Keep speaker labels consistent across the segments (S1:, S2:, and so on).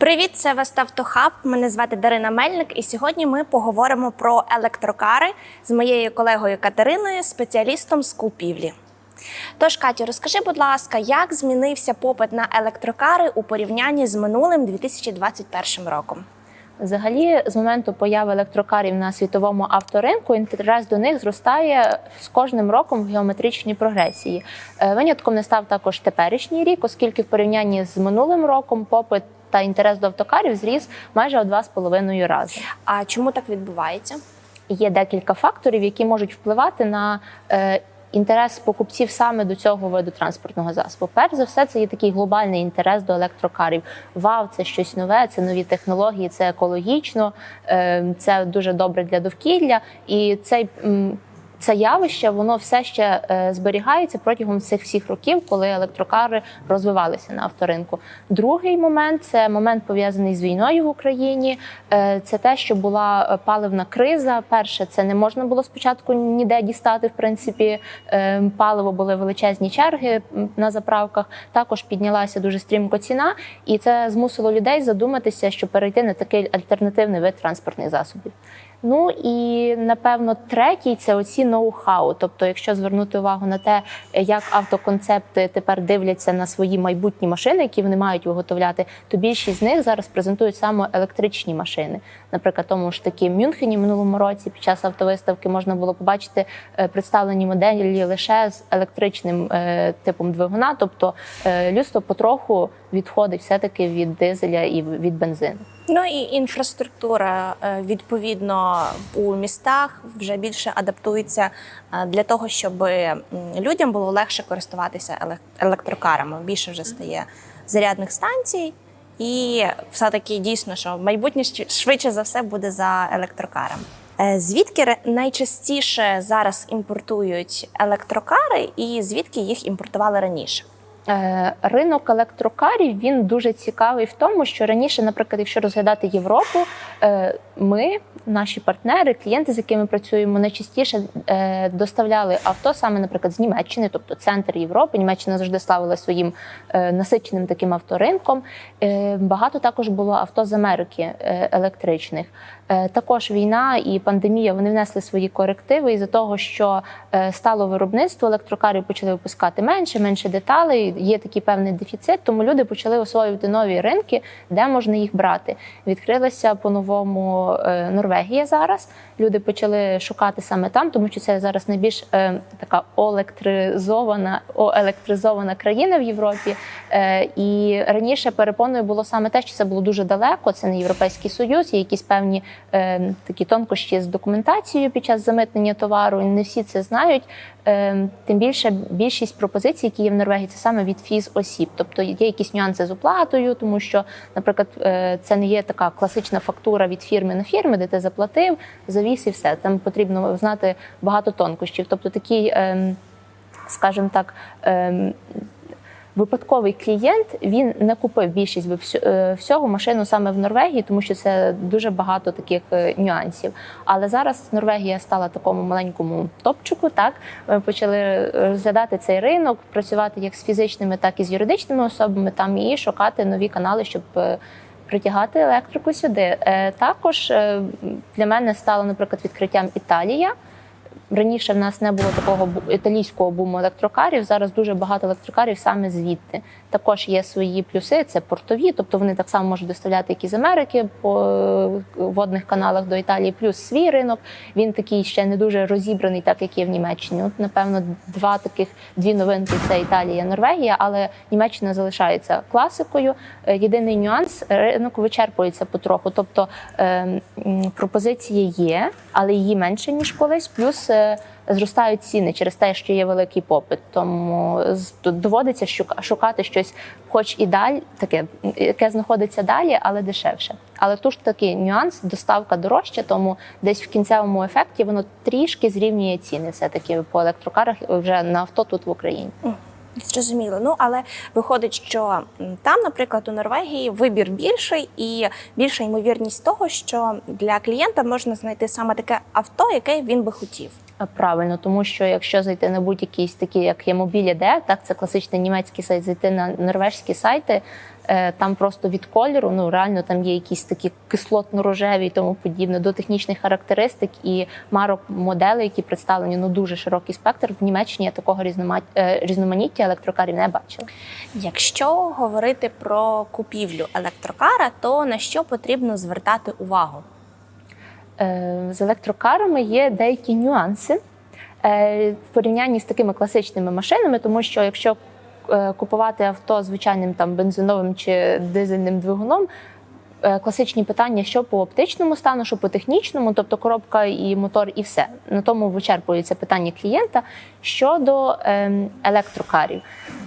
S1: Привіт, це Веставтохаб. Мене звати Дарина Мельник, і сьогодні ми поговоримо про електрокари з моєю колегою Катериною, спеціалістом з купівлі. Тож, Катю, розкажи, будь ласка, як змінився попит на електрокари у порівнянні з минулим 2021 роком?
S2: Взагалі, з моменту появи електрокарів на світовому авторинку, інтерес до них зростає з кожним роком в геометричній прогресії. Е, Винятком не став також теперішній рік, оскільки в порівнянні з минулим роком попит та інтерес до автокарів зріс майже у два з половиною рази.
S1: А чому так відбувається?
S2: Є декілька факторів, які можуть впливати на е, інтерес покупців саме до цього виду транспортного засобу. Перш за все, це є такий глобальний інтерес до електрокарів. Вау, це щось нове, це нові технології, це екологічно, е, це дуже добре для довкілля. І цей м, це явище воно все ще е, зберігається протягом цих всіх років, коли електрокари розвивалися на авторинку. Другий момент це момент пов'язаний з війною в Україні. Е, Це те, що була е, паливна криза. Перше, це не можна було спочатку ніде дістати. В принципі, паливо були величезні черги на заправках. Також піднялася дуже стрімко ціна, і це змусило людей задуматися, що перейти на такий альтернативний вид транспортних засобів. Ну і напевно третій це оці ноу-хау. Тобто, якщо звернути увагу на те, як автоконцепти тепер дивляться на свої майбутні машини, які вони мають виготовляти, то більшість з них зараз презентують саме електричні машини. Наприклад, тому ж таки в Мюнхені минулому році під час автовиставки можна було побачити е, представлені моделі лише з електричним е, типом двигуна. Тобто е, людство потроху відходить все таки від дизеля і від бензину.
S1: Ну і інфраструктура відповідно у містах вже більше адаптується для того, щоб людям було легше користуватися елек- електрокарами. Більше вже стає зарядних станцій, і все-таки дійсно, що майбутнє швидше за все буде за електрокарами. Е, Звідки найчастіше зараз імпортують електрокари, і звідки їх імпортували раніше?
S2: Е, Ринок електрокарів він дуже цікавий в тому, що раніше, наприклад, якщо розглядати Європу, е, ми, наші партнери, клієнти, з якими працюємо, найчастіше е, доставляли авто саме, наприклад, з Німеччини, тобто центр Європи. Німеччина завжди славила своїм насиченим таким авторинком. Багато також було авто з Америки електричних. Е, Також війна і пандемія вони внесли свої корективи із-за того, що е, стало виробництво електрокарів почали випускати менше, менше деталей. Є такий певний дефіцит, тому люди почали освоювати нові ринки, де можна їх брати. Відкрилася по-новому е, Норвегія зараз. Люди почали шукати саме там, тому що це зараз найбільш така електризована, електризована країна в Європі. І раніше перепоною було саме те, що це було дуже далеко. Це не європейський союз, є якісь певні е, такі тонкощі з документацією під час замитнення товару. Не всі це знають. Е, тим більше більшість пропозицій, які є в Норвегії, це саме від фіз осіб. Тобто є якісь нюанси з оплатою, тому що, наприклад, е, це не є така класична фактура від фірми на фірми, де ти заплатив, завіз і все. Там потрібно знати багато тонкощів. Тобто такий, ем, скажімо так. Випадковий клієнт він не купив більшість е, всього машину саме в Норвегії, тому що це дуже багато таких е, нюансів. Але зараз Норвегія стала такому маленькому топчику. Так Ми почали розглядати цей ринок, працювати як з фізичними, так і з юридичними особами там і шукати нові канали, щоб е, притягати електрику сюди. Також для мене стало, наприклад, відкриттям Італія. Раніше в нас не було такого італійського буму електрокарів. Зараз дуже багато електрокарів саме звідти. Також є свої плюси, це портові, тобто вони так само можуть доставляти як із Америки по е, водних каналах до Італії, плюс свій ринок. Він такий ще не дуже розібраний, так як є в Німеччині. От, напевно, два таких дві новинки це Італія, Норвегія, але Німеччина залишається класикою. Е, Єдиний нюанс ринок вичерпується потроху. Тобто е, пропозиції є, але її менше ніж колись. Плюс е, зростають ціни через те, що є великий попит. Тому доводиться шукати щось, хоч і далі, таке, яке знаходиться далі, але дешевше. Але тут такий нюанс, доставка дорожча, тому десь в кінцевому ефекті воно трішки зрівнює ціни все таки по електрокарах вже на авто тут в Україні.
S1: Зрозуміло. Ну але виходить, що там, наприклад, у Норвегії вибір більший і більша ймовірність того, що для клієнта можна знайти саме таке авто, яке він би хотів.
S2: Правильно, тому що якщо зайти на будь-якісь такі, як є Мобілі.де, так це класичний німецький сайт, зайти на норвежські сайти, Там просто від кольору, ну реально там є якісь такі кислотно-рожеві і тому подібне, до технічних характеристик і марок моделей, які представлені ну дуже широкий спектр. В Німеччині я такого е, різноманіття електрокарів не бачила.
S1: Якщо говорити про купівлю електрокара, то на що потрібно звертати увагу?
S2: Е, З електрокарами є деякі нюанси е, в порівнянні з такими класичними машинами, тому що якщо е, купувати авто звичайним там бензиновим чи дизельним двигуном. е, Класичні питання, що по оптичному стану, що по технічному, тобто коробка і мотор, і все на тому вичерпується питання клієнта. Щодо ем, електрокарів, Е,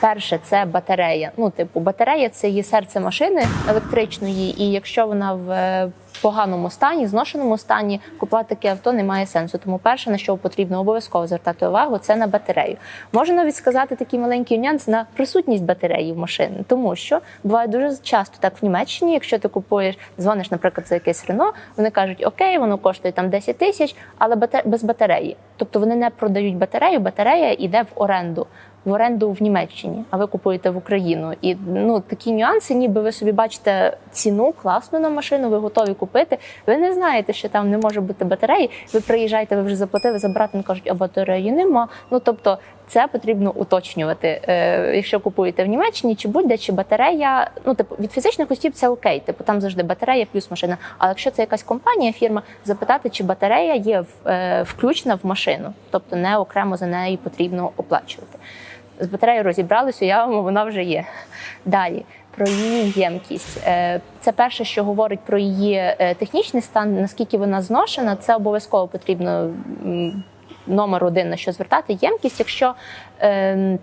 S2: перше це батарея. Ну, типу, батарея це є серце машини електричної, і якщо вона в е, поганому стані, зношеному стані, купувати таке авто немає сенсу. Тому перше, на що потрібно обов'язково звертати увагу, це на батарею. Можна навіть сказати такий маленький нюанс на присутність батареї в машині, тому що буває дуже часто так в Німеччині, якщо ти купуєш, дзвониш, наприклад, за якесь Рено, вони кажуть, окей, воно коштує там 10 тисяч, але без батареї. Тобто вони не продають батарею, батарея йде в оренду. В оренду в Німеччині, а ви купуєте в Україну. І ну такі нюанси, ніби ви собі бачите ціну класну на машину, ви готові купити. Ви не знаєте, що там не може бути батареї. Ви приїжджаєте, ви вже заплатили забрати, вони кажуть, а батареї нема. Ну тобто це потрібно уточнювати. Е, якщо купуєте в Німеччині, чи будь-де, чи батарея, ну типу від фізичних осіб це окей, типу там завжди батарея плюс машина. Але якщо це якась компанія, фірма, запитати, чи батарея є в- е, включена в машину, тобто не окремо за неї потрібно оплачувати. З батареєю розібралися, уявимо, вона вже є. Далі про її ємкість. Е, Це перше, що говорить про її е, технічний стан, наскільки вона зношена. Це обов'язково потрібно номер один на що звертати. Ємкість, якщо ем,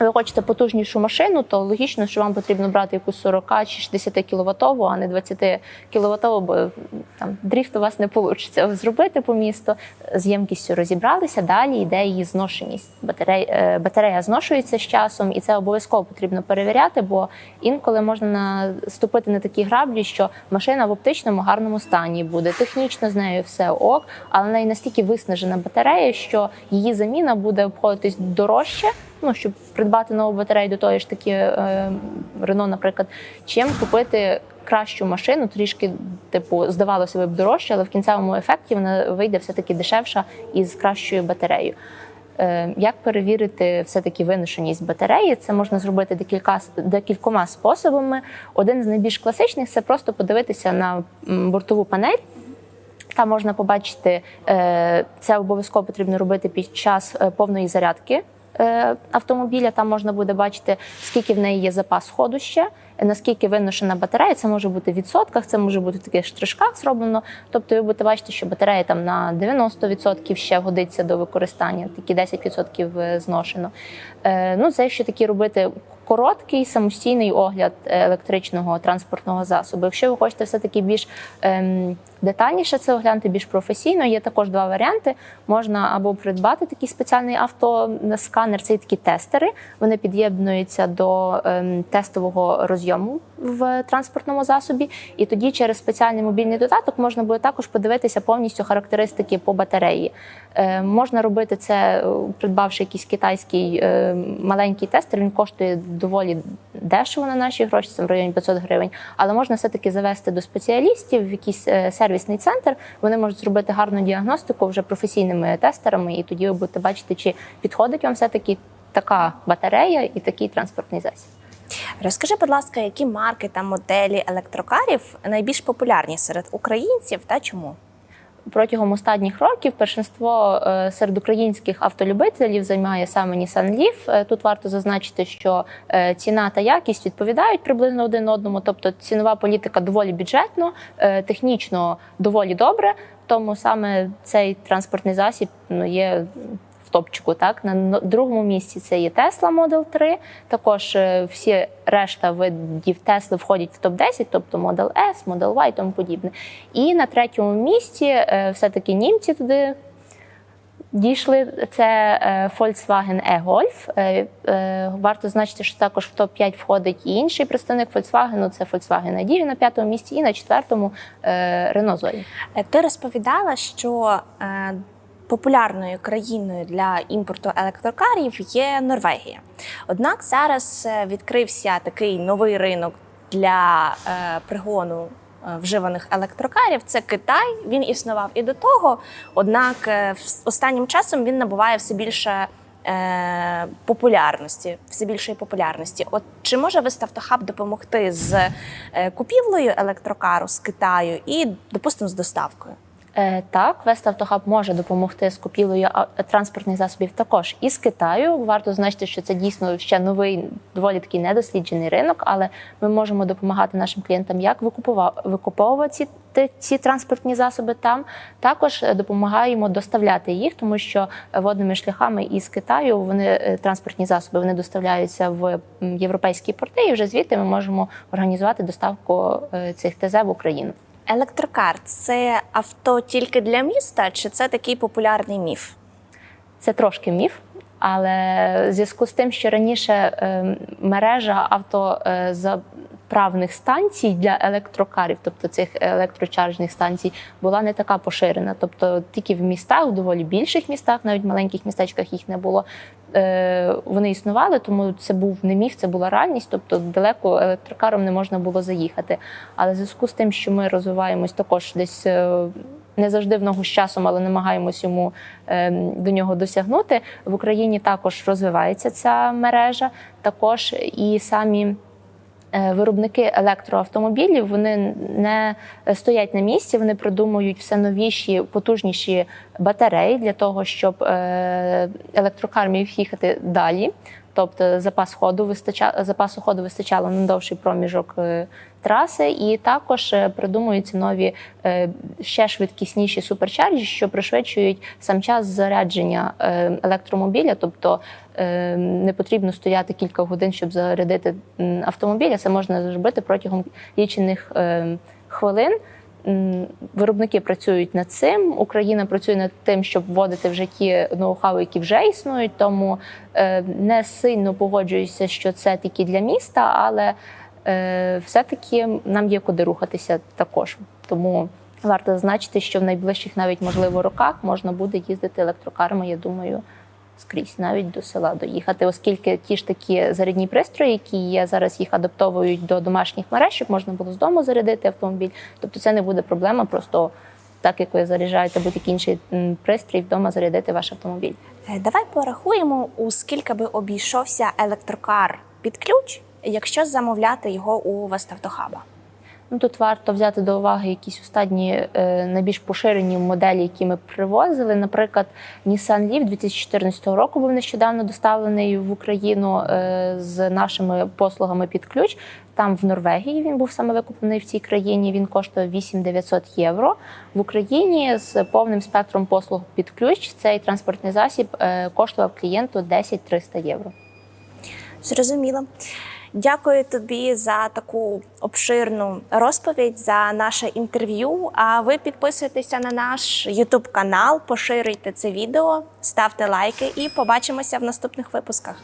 S2: ви хочете потужнішу машину, то логічно, що вам потрібно брати якусь 40 чи 60 кіловатову, а не 20 кіловатову, бо там дріфт у вас не вийде зробити по місту. З ємкістю розібралися. Далі йде її зношеність. Батарея, е, батарея зношується з часом, і це обов'язково потрібно перевіряти, бо інколи можна наступити на такі граблі, що машина в оптичному гарному стані буде. Технічно з нею все ок, але в неї настільки виснажена батарея, що її заміна буде обходитись дорожче. Ну, щоб придбати нову батарею до тої ж таки е, Рено, наприклад, чим купити кращу машину, трішки, типу, здавалося б дорожче, але в кінцевому ефекті вона вийде все-таки дешевша і з кращою батареєю. Е, Як перевірити все-таки виношеність батареї? Це можна зробити декілька декількома способами. Один з найбільш класичних це просто подивитися на бортову панель. Там можна побачити, е, це обов'язково потрібно робити під час е, повної зарядки автомобіля. Там можна буде бачити, скільки в неї є запас ходу ще, е, наскільки виношена батарея. Це може бути в відсотках, це може бути в таких штришках зроблено. Тобто ви будете бачити, що батарея там на 90% ще годиться до використання, тільки 10% зношено. Е, Ну, це якщо такі робити короткий самостійний огляд е, електричного транспортного засобу. Якщо ви хочете все таки більш ем, детальніше це оглянути, більш професійно, є також два варіанти. Можна або придбати такий спеціальний автосканер, це є такі тестери. Вони під'єднуються до ем, тестового розйому в транспортному засобі, і тоді через спеціальний мобільний додаток можна буде також подивитися повністю характеристики по батареї. Е, можна робити це, е, придбавши якийсь китайський е, маленький тестер. Він коштує доволі дешево на наші гроші, це в районі 500 гривень. Але можна все-таки завести до спеціалістів в якийсь е, сервісний центр. Вони можуть зробити гарну діагностику вже професійними тестерами, і тоді ви будете бачити, чи підходить вам все-таки така батарея і такий транспортний засіб.
S1: Розкажи, будь ласка, які марки та моделі електрокарів найбільш популярні серед українців та чому?
S2: Протягом останніх років першинство е, серед українських автолюбителів займає саме Nissan Leaf. Е, Тут варто зазначити, що е, ціна та якість відповідають приблизно один одному, тобто цінова політика доволі бюджетно, технічно доволі добре. Тому саме цей транспортний засіб ну, є в топчику. Так на другому місці це є Tesla Model 3. Також е, всі решта видів Tesla входять в топ 10 тобто Model S, Model Y і тому подібне. І на третьому місці е, все-таки німці туди. Дійшли це е, Volkswagen e-Golf. Варто значити, що також в топ-5 входить і інший представник Volkswagen, це Volkswagen ID на п'ятому місці, і на четвертому Renault Zoe.
S1: Ти розповідала, що популярною країною для імпорту електрокарів є Норвегія. Однак зараз е, відкрився такий новий ринок для е, пригону е, вживаних електрокарів. Це Китай. Він існував і до того. Однак останнім часом він набуває все більше. е, Популярності, все більшої популярності. От чи може Виставтохаб допомогти з купівлею електрокару з Китаю і, допустимо, з доставкою?
S2: Е, Так, Веставтохаб може допомогти з купівлею транспортних засобів також із Китаю. Варто значити, що це дійсно ще новий, доволі такий недосліджений ринок, але ми можемо допомагати нашим клієнтам як викуповувати ці, ці транспортні засоби там. Також е, допомагаємо доставляти їх, тому що водними шляхами із Китаю вони е, транспортні засоби вони доставляються в європейські порти, і вже звідти ми можемо організувати доставку е, цих ТЗ в Україну.
S1: Електрокар це авто тільки для міста, чи це такий популярний міф?
S2: Це трошки міф, але в зв'язку з тим, що раніше мережа мережа автозаправних станцій для електрокарів, тобто цих електрочаржних станцій, була не така поширена. Тобто тільки в містах, в доволі більших містах, навіть в маленьких містечках їх не було. Е, Вони існували, тому це був не міф, це була реальність. Тобто далеко електрокаром не можна було заїхати. Але в зв'язку з тим, що ми розвиваємось також десь. е, Не завжди в ногу з часом, але намагаємось йому е, до нього досягнути. В Україні також розвивається ця мережа. Також і самі виробники електроавтомобілів вони не стоять на місці, вони придумують все новіші, потужніші батареї для того, щоб е, електрокар міг їхати далі. Тобто запас ходу вистача... запасу ходу вистачало на довший проміжок е, траси, і також е, придумуються нові е, ще швидкісніші суперчарджі, що пришвидшують сам час зарядження електромобіля. Тобто не потрібно стояти кілька годин, щоб зарядити м, автомобіль. а Це можна зробити протягом лічених хвилин. Виробники працюють над цим. Україна працює над тим, щоб вводити в житті ноу-хау, які вже існують. Тому е, не сильно погоджуюся, що це тільки для міста, але е, все-таки нам є куди рухатися також. Тому варто зазначити, що в найближчих, навіть можливо, роках можна буде їздити електрокарами. Я думаю. Скрізь навіть до села доїхати, оскільки ті ж такі зарядні пристрої, які є зараз, їх адаптовують до домашніх мереж, щоб можна було з дому зарядити автомобіль. Тобто це не буде проблема, просто так як ви заряджаєте будь-який інший пристрій, вдома зарядити ваш автомобіль.
S1: Е, Давай порахуємо, у скільки би обійшовся електрокар під ключ, якщо замовляти його у Веставтохаба.
S2: Ну тут варто взяти до уваги якісь останні е, найбільш поширені моделі, які ми привозили. Наприклад, Nissan Leaf 2014 року був нещодавно доставлений в Україну е, з нашими послугами під ключ. Там в Норвегії він був саме викуплений в цій країні. Він коштує 8900 євро. В Україні з повним спектром послуг під ключ цей транспортний засіб е, коштував клієнту 10-300 євро.
S1: Зрозуміло. Дякую тобі за таку обширну розповідь за наше інтерв'ю. А ви підписуйтеся на наш YouTube канал, поширюйте це відео, ставте лайки і побачимося в наступних випусках.